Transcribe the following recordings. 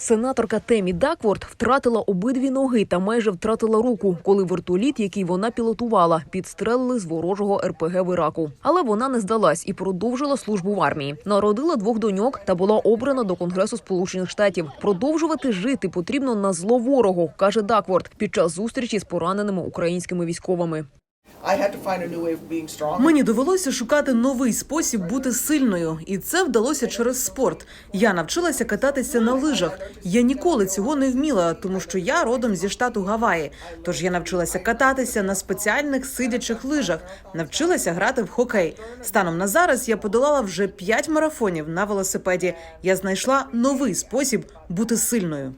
Сенаторка Темі Дакворд втратила обидві ноги та майже втратила руку, коли вертоліт, який вона пілотувала, підстрелили з ворожого РПГ в Іраку. Але вона не здалась і продовжила службу в армії. Народила двох доньок та була обрана до Конгресу Сполучених Штатів. Продовжувати жити потрібно на зло ворогу, каже Дакворд під час зустрічі з пораненими українськими військовими. Мені довелося шукати новий спосіб бути сильною, і це вдалося через спорт. Я навчилася кататися на лижах. Я ніколи цього не вміла, тому що я родом зі штату Гаваї. Тож я навчилася кататися на спеціальних сидячих лижах, навчилася грати в хокей. Станом на зараз я подолала вже п'ять марафонів на велосипеді. Я знайшла новий спосіб бути сильною.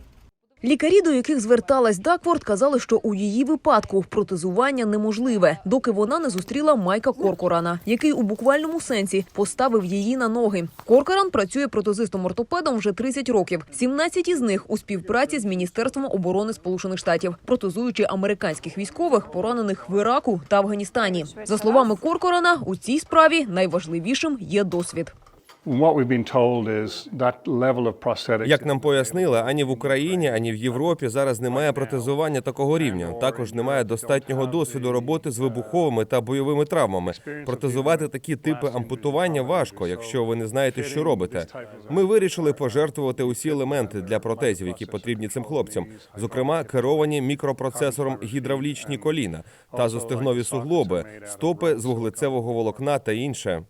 Лікарі, до яких зверталась Дакворд, казали, що у її випадку протезування неможливе, доки вона не зустріла Майка Коркорана, який у буквальному сенсі поставив її на ноги. Коркоран працює протезистом-ортопедом вже 30 років. 17 із них у співпраці з міністерством оборони Сполучених Штатів, протезуючи американських військових, поранених в Іраку та Афганістані. За словами Коркорана, у цій справі найважливішим є досвід. Як нам пояснили, ані в Україні, ані в Європі зараз немає протезування такого рівня. Також немає достатнього досвіду роботи з вибуховими та бойовими травмами. Протезувати такі типи ампутування важко, якщо ви не знаєте, що робите. Ми вирішили пожертвувати усі елементи для протезів, які потрібні цим хлопцям, зокрема керовані мікропроцесором гідравлічні коліна, тазостегнові суглоби, стопи з вуглецевого волокна та інше.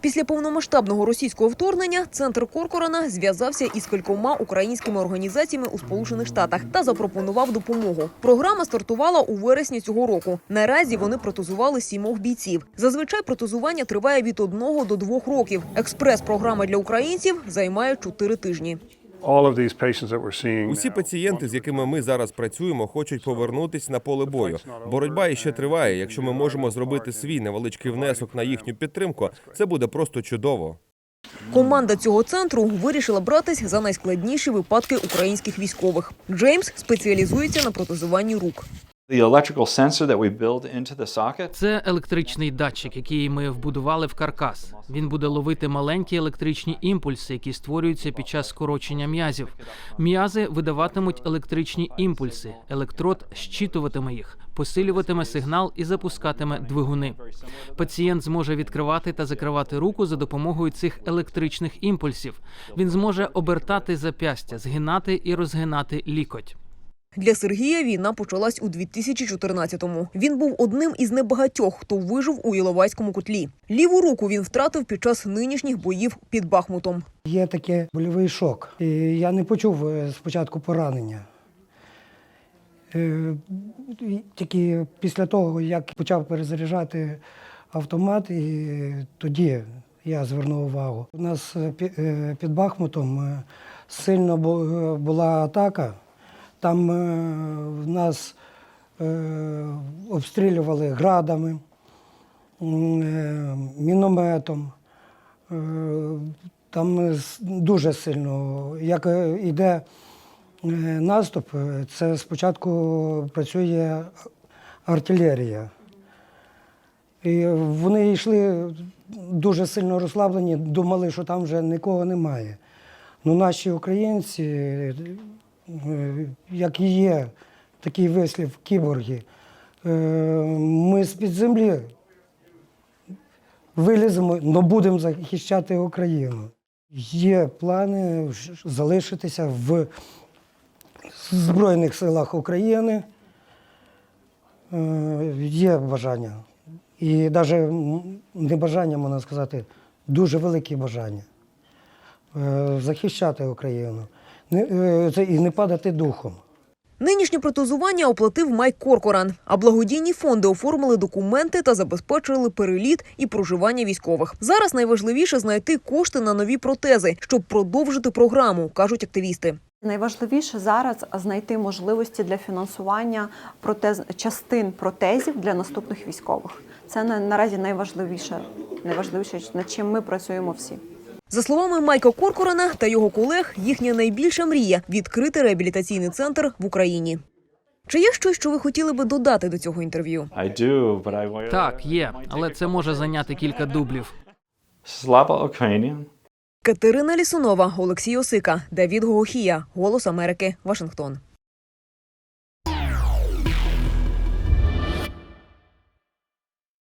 Після повномасштабного російського вторгнення центр Коркорана зв'язався із кількома українськими організаціями у Сполучених Штатах та запропонував допомогу. Програма стартувала у вересні цього року. Наразі вони протезували сімох бійців. Зазвичай протезування триває від одного до двох років. Експрес-програма для українців займає чотири тижні. Усі пацієнти, з якими ми зараз працюємо, хочуть повернутись на поле бою. Боротьба іще триває. Якщо ми можемо зробити свій невеличкий внесок на їхню підтримку, це буде просто чудово. Команда цього центру вирішила братись за найскладніші випадки українських військових. Джеймс спеціалізується на протезуванні рук. Це електричний датчик, який ми вбудували в каркас. Він буде ловити маленькі електричні імпульси, які створюються під час скорочення м'язів. М'язи видаватимуть електричні імпульси. Електрод щитуватиме їх, посилюватиме сигнал і запускатиме двигуни. Пацієнт зможе відкривати та закривати руку за допомогою цих електричних імпульсів. Він зможе обертати зап'ястя, згинати і розгинати лікоть. Для Сергія війна почалась у 2014-му. Він був одним із небагатьох, хто вижив у Іловайському котлі. Ліву руку він втратив під час нинішніх боїв під Бахмутом. Є таке больовий шок. І я не почув е, спочатку поранення. Е, Тільки після того, як почав перезаряджати автомат, і тоді я звернув увагу. У нас е, пі- під Бахмутом сильно була атака. Там е, нас е, обстрілювали градами, е, мінометом. Е, Там дуже сильно, як е, йде е, наступ, е, це спочатку працює артилерія. І вони йшли дуже сильно розслаблені, думали, що там вже нікого немає. Ну, наші українці, е, як і є такий вислів кіборги, е, ми з-під землі виліземо, але будемо захищати Україну. Є плани залишитися в Збройних силах України. Е, Є бажання. І навіть не бажання, можна сказати, дуже велике бажання е, захищати Україну. Не- е, це І не падати духом. Нинішнє протезування оплатив Майк Коркоран, а благодійні фонди оформили документи та забезпечили переліт і проживання військових. Зараз найважливіше знайти кошти на нові протези, щоб продовжити програму, кажуть активісти. Найважливіше зараз знайти можливості для фінансування протез частин протезів для наступних військових. Це на- наразі найважливіше, найважливіше, над чим ми працюємо всі. За словами Майка Коркорана та його колег, їхня найбільша мрія відкрити реабілітаційний центр в Україні. Чи є щось, що ви хотіли би додати до цього інтерв'ю? Так, є, але це може зайняти кілька дублів. Slava Ukrainian. Катерина Лісунова, Олексій Осика, Давід Гогохія, Голос Америки, Вашингтон.